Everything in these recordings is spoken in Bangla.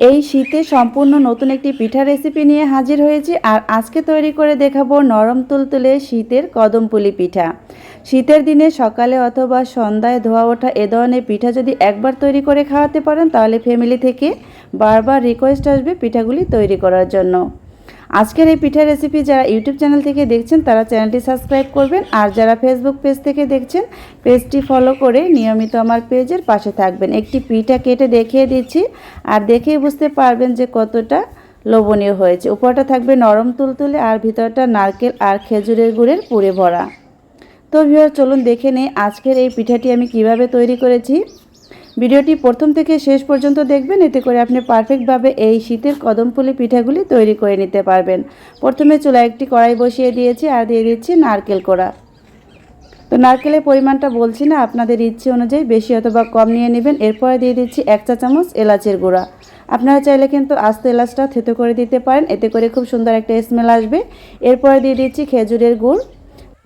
এই শীতে সম্পূর্ণ নতুন একটি পিঠা রেসিপি নিয়ে হাজির হয়েছি আর আজকে তৈরি করে দেখাবো নরম তুলতুলে শীতের কদমপুলি পিঠা। শীতের দিনে সকালে অথবা সন্ধ্যায় ধোয়া ওঠা এ ধরনের পিঠা যদি একবার তৈরি করে খাওয়াতে পারেন, তাহলে ফ্যামিলি থেকে বারবার রিকোয়েস্ট আসবে পিঠাগুলি তৈরি করার জন্য। আজকের এই পিঠা রেসিপি যারা ইউটিউব চ্যানেল থেকে দেখছেন, তারা চ্যানেলটি সাবস্ক্রাইব করবেন। আর যারা ফেসবুক পেজ থেকে দেখছেন পেজটি ফলো করে নিয়মিত আমার পেজের পাশে থাকবেন। একটি পিঠা কেটে দেখিয়ে দিচ্ছি, আর দেখেই বুঝতে পারবেন যে কতটা লোভনীয় হয়েছে। উপরটা থাকবে নরম তুলতুলে, আর ভিতরটা নারকেল আর খেজুরের গুড়ের পুরে ভরা। তো ভিউয়ার চলুন দেখে নেই আজকের এই পিঠাটি আমি কীভাবে তৈরি করেছি। ভিডিওটি প্রথম থেকে শেষ পর্যন্ত দেখবেন, এতে করে আপনি পারফেক্টভাবে এই শীতের কদমপুলি পিঠাগুলি তৈরি করে নিতে পারবেন। প্রথমে চুলা একটি কড়াই বসিয়ে দিয়েছি আর দিয়ে দিচ্ছি নারকেল কোড়া। তো নারকেলের পরিমাণটা বলছি না, আপনাদের ইচ্ছে অনুযায়ী বেশি অথবা কম নিয়ে নেবেন। এরপরে দিয়ে দিচ্ছি এক চা চামচ এলাচের গুঁড়া। আপনারা চাইলে কিন্তু আস্ত এলাচটা থেতো করে দিতে পারেন, এতে করে খুব সুন্দর একটা স্মেল আসবে। এরপরে দিয়ে দিচ্ছি খেজুরের গুড়।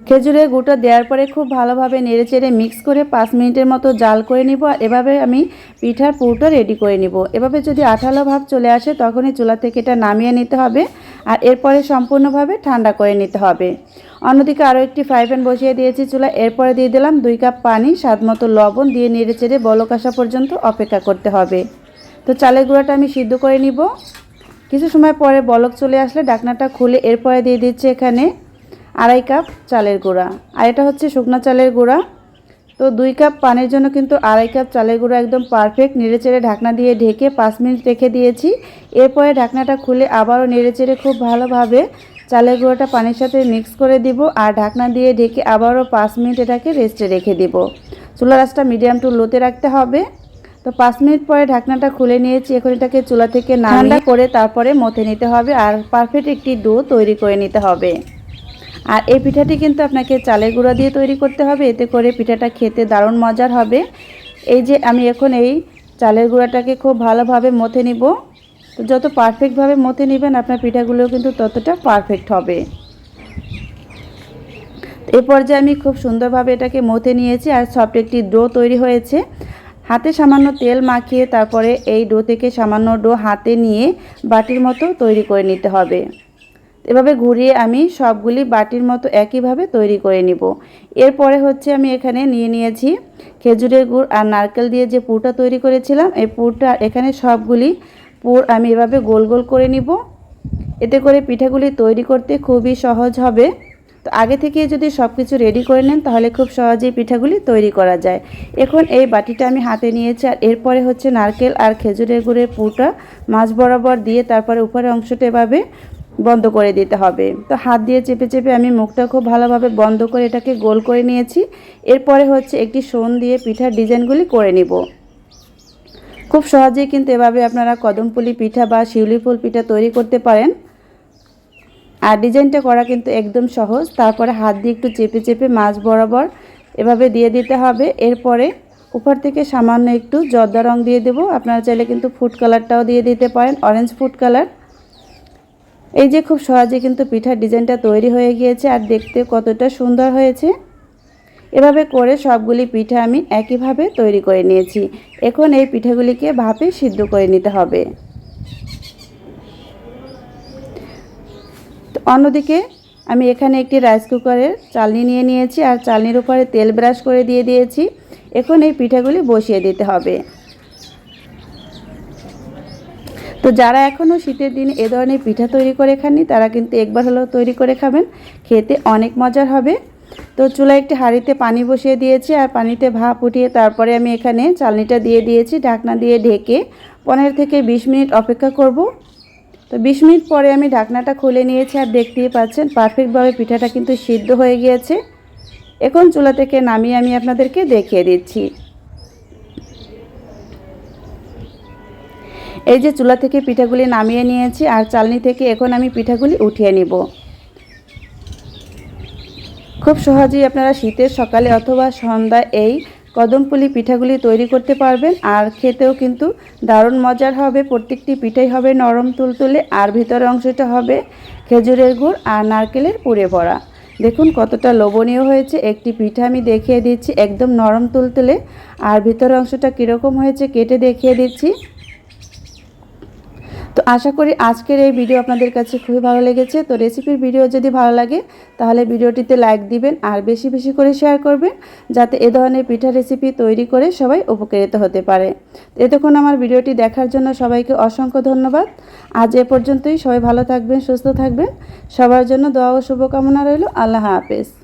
খেজুরের গুঁড়টা দেওয়ার পরে খুব ভালোভাবে নেড়েচেড়ে মিক্স করে পাঁচ মিনিটের মতো জাল করে নিব আর এভাবে আমি পিঠার পুরোটা রেডি করে নিব। এভাবে যদি আঠালো ভাব চলে আসে তখনই চুলা থেকে এটা নামিয়ে নিতে হবে আর এরপরে সম্পূর্ণভাবে ঠান্ডা করে নিতে হবে। অন্যদিকে আরও একটি ফ্রাই প্যান বসিয়ে দিয়েছি চুলা এরপরে দিয়ে দিলাম দুই কাপ পানি, স্বাদ মতো লবণ দিয়ে নেড়েচেড়ে বলক আসা পর্যন্ত অপেক্ষা করতে হবে। তো চালের গুঁড়াটা আমি সিদ্ধ করে নিব। কিছু সময় পরে বলক চলে আসলে ডাকনাটা খুলে এরপরে দিয়ে দিচ্ছি এখানে আড়াই কাপ চালের গুঁড়া। আর এটা হচ্ছে শুকনো চালের গুঁড়া। তো দুই কাপ পানির জন্য কিন্তু আড়াই কাপ চালের গুঁড়া একদম পারফেক্ট নেড়েচেড়ে ঢাকনা দিয়ে ঢেকে পাঁচ মিনিট রেখে দিয়েছি। এরপরে ঢাকনাটা খুলে আবারও নেড়েচেড়ে খুব ভালোভাবে চালের গুঁড়োটা পানির সাথে মিক্স করে দিব আর ঢাকনা দিয়ে ঢেকে আবারও পাঁচ মিনিট এটাকে রেস্টে রেখে দিব। চুলা রাসটা মিডিয়াম টু লোতে রাখতে হবে। তো পাঁচ মিনিট পরে ঢাকনাটা খুলে নিয়েছি। এখন এটাকে চুলা থেকে ঠান্ডা করে তারপরে মথে নিতে হবে আর পারফেক্ট একটি ডো তৈরি করে নিতে হবে। আর এই পিঠাটি কিন্তু আপনাকে চালের গুঁড়া দিয়ে তৈরি করতে হবে। এতে করে পিঠাটা খেতে দারুণ মজার হবে। এই যে আমি এখন এই চালের গুঁড়াটাকে খুব ভালোভাবে মথে নিব। তো যত পারফেক্টভাবে মথে নেবেন, আপনার পিঠাগুলোও কিন্তু ততটা পারফেক্ট হবে। এ পর্যায়ে আমি খুব সুন্দরভাবে এটাকে মথে নিয়েছি আর সফট একটি ডো তৈরি হয়েছে। হাতে সামান্য তেল মাখিয়ে তারপরে এই ডো থেকে সামান্য ডো হাতে নিয়ে বাটির মতো তৈরি করে নিতে হবে। এভাবে ঘুরিয়ে আমি সবগুলি বাটির মতো একইভাবে তৈরি করে নিব। এরপরে হচ্ছে আমি এখানে নিয়ে নিয়েছি খেজুরের গুড় আর নারকেল দিয়ে যে পুরটা তৈরি করেছিলাম, এই পুরটা এখানে সবগুলি পুর আমি এভাবে গোল গোল করে নিব। এতে করে পিঠাগুলি তৈরি করতে খুবই সহজ হবে। তো আগে থেকে যদি সব কিছু রেডি করে নেন, তাহলে খুব সহজেই পিঠাগুলি তৈরি করা যায়। এখন এই বাটিটা আমি হাতে নিয়েছি আর এরপরে হচ্ছে নারকেল আর খেজুরের গুড়ের পুরটা মাছ বরাবর দিয়ে তারপরে উপরের অংশটা এভাবে বন্ধ করে দিতে হবে। তো হাত দিয়ে চেপে চেপে আমি মুখটা খুব ভালোভাবে বন্ধ করে এটাকে গোল করে নিয়েছি। এরপরে হচ্ছে একটি সোন দিয়ে পিঠার ডিজাইনগুলি করে নিব। খুব সহজেই কিন্তু এভাবে আপনারা কদমপুলি পিঠা বা শিউলি ফুল পিঠা তৈরি করতে পারেন। আর ডিজাইনটা করা কিন্তু একদম সহজ। তারপরে হাত দিয়ে একটু চেপে চেপে মাছ বরাবর এভাবে দিয়ে দিতে হবে। এরপরে উপর থেকে সামান্য একটু জর্দা রং দিয়ে দেবো। আপনারা চাইলে কিন্তু ফুড কালারটাও দিয়ে দিতে পারেন। Orange food colour. এই যে খুব সহজে কিন্তু পিঠার ডিজাইনটা তৈরি হয়ে গিয়েছে আর দেখতে কতটা সুন্দর হয়েছে। এভাবে করে সবগুলি পিঠা আমি একইভাবে তৈরি করে নিয়েছি। এখন এই পিঠাগুলিকে ভাপে সিদ্ধ করে নিতে হবে। অন্যদিকে আমি এখানে একটি রাইস কুকারের চালনি নিয়ে নিয়েছি আর চালনির উপরে তেল ব্রাশ করে দিয়ে দিয়েছি। এখন এই পিঠাগুলি বসিয়ে দিতে হবে। তো যারা এখনও শীতের দিনে এ ধরনের পিঠা তৈরি করে খাননি, তারা কিন্তু একবার হলেও তৈরি করে খাবেন। খেতে অনেক মজার হবে। তো চুলা একটি হাঁড়িতে পানি বসিয়ে দিয়েছি আর পানিতে ভাপ উঠিয়ে তারপরে আমি এখানে চালনিটা দিয়ে দিয়েছি, ঢাকনা দিয়ে ঢেকে পনেরো থেকে বিশ মিনিট অপেক্ষা করব। তো বিশ মিনিট পরে আমি ঢাকনাটা খুলে নিয়েছি আর দেখতেই পাচ্ছেন পারফেক্টভাবে পিঠাটা কিন্তু সিদ্ধ হয়ে গিয়েছে। এখন চুলা থেকে নামিয়ে আমি আপনাদেরকে দেখিয়ে দিচ্ছি। এই যে চুলা থেকে পিঠাগুলি নামিয়ে নিয়েছি আর চালনি থেকে এখন আমি পিঠাগুলি উঠিয়ে নিব। খুব সহজেই আপনারা শীতের সকালে অথবা সন্ধ্যায় এই কদমপুলি পিঠাগুলি তৈরি করতে পারবেন আর খেতেও কিন্তু দারুণ মজার হবে। প্রত্যেকটি পিঠাই হবে নরম তুলতুলে আর ভিতরের অংশটা হবে খেজুরের গুড় আর নারকেলের পুড়ে ভরা দেখুন কতটা লোভনীয় হয়েছে। একটি পিঠা আমি দেখিয়ে দিচ্ছি একদম নরম তুলতুলে আর ভিতরের অংশটা কীরকম হয়েছে কেটে দেখিয়ে দিচ্ছি। আশা করি আজকের এই ভিডিও আপনাদের কাছে খুবই ভালো লেগেছে। তো রেসিপির ভিডিও যদি ভালো লাগে, তাহলে ভিডিওটিতে লাইক দিবেন আর বেশি বেশি করে শেয়ার করবেন, যাতে এ ধরনের পিঠা রেসিপি তৈরি করে সবাই উপকৃত হতে পারে। এতক্ষণ আমার ভিডিওটি দেখার জন্য সবাইকে অসংখ্য ধন্যবাদ। আজ এ পর্যন্তই। সবাই ভালো থাকবেন, সুস্থ থাকবেন। সবার জন্য দোয়া ও শুভকামনা রইল। আল্লাহ হাফেজ।